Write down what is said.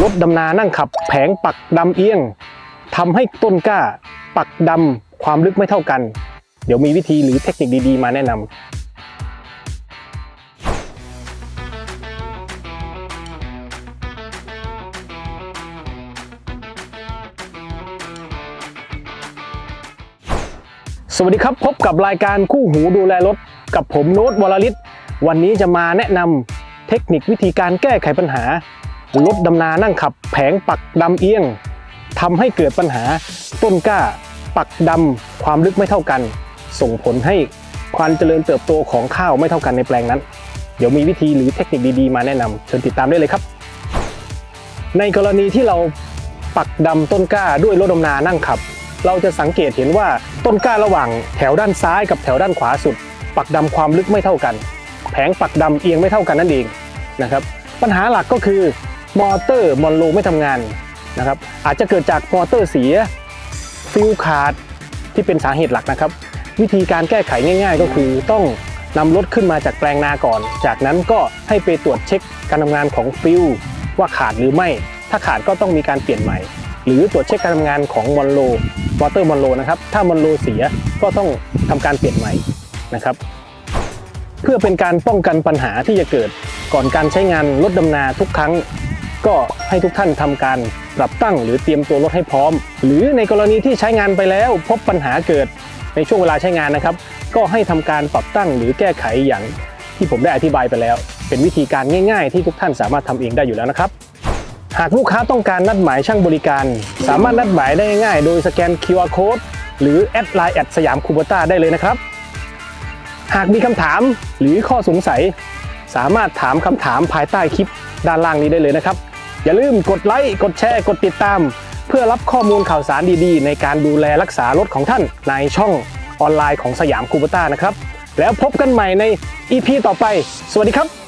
รถดำนานั่งขับแผงปักดำเอียงทำให้ต้นกล้าปักดำความลึกไม่เท่ากัน เดี๋ยวมีวิธีหรือเทคนิคดีๆ มาแนะนำสวัสดีครับ พบกับรายการคู่หูดูแลรถ กับผมโน้ตวรลิศวันนี้จะมาแนะนำเทคนิควิธีการแก้ไขปัญหา รถดำนานั่งขับแผงปักดำเอียงทำให้เกิดปัญหาต้นกล้า ปักดำความลึกไม่เท่ากัน ส่งผลให้ความเจริญเติบโตของข้าวไม่เท่ากันในแปลงนั้น เดี๋ยวมีวิธีหรือเทคนิคดีๆ มาแนะนำเชิญติดตามได้เลยครับ ในกรณีที่เราปักดำต้นกล้าด้วยรถดำนานั่งขับ เราจะสังเกตเห็นว่าต้นกล้าระหว่างแถวด้านซ้ายกับแถวด้านขวาสุด ปักดำความลึกไม่เท่ากัน แผงปักดำเอียงไม่เท่ากันนั่นเองนะครับ ปัญหาหลักก็คือ มอเตอร์มอนโลไม่ทำงานนะครับ อาจจะเกิดจากมอเตอร์เสียฟิวขาดที่เป็นสาเหตุหลักนะครับ วิธีการแก้ไขง่าย ๆ ก็คือต้องนำรถขึ้นมาจากแปลงนาก่อน จากนั้นก็ให้ไปตรวจเช็คการทำงานของฟิวว่าขาดหรือไม่ ถ้าขาดก็ต้องมีการเปลี่ยนใหม่ หรือตรวจเช็คการทำงานของมอนโลมอเตอร์มอนโลนะครับ ถ้ามอนโลเสียก็ต้องทำการเปลี่ยนใหม่นะครับ เพื่อเป็นการป้องกันปัญหาที่จะเกิดก่อนการใช้งานรถดำนาทุกครั้ง ก็ให้ทุกท่านทำการปรับตั้งหรือเตรียมตัวรถให้พร้อม หรือในกรณีที่ใช้งานไปแล้วพบปัญหาเกิดในช่วงเวลาใช้งานนะครับ ก็ให้ทำการปรับตั้งหรือแก้ไขอย่างที่ผมได้อธิบายไปแล้ว เป็นวิธีการง่าย ๆ ที่ทุกท่านสามารถทำเองได้อยู่แล้วนะครับ หากลูกค้าต้องการนัดหมายช่างบริการ สามารถนัดหมายได้ง่ายๆโดยสแกน QR Code หรือแอดไลน์แอดสยามคูเบต้าได้เลยนะครับ หากมีคำถามหรือข้อสงสัย สามารถถามคำถามภายใต้คลิปด้านล่างนี้ได้เลยนะครับ อย่าลืมกดไลค์ กดแชร์ กดติดตาม เพื่อรับข้อมูลข่าวสารดีๆ ในการดูแลรักษารถของท่านในช่องออนไลน์ของสยามคูเปต้านะครับ แล้วพบกันใหม่ใน EP ต่อไป สวัสดีครับ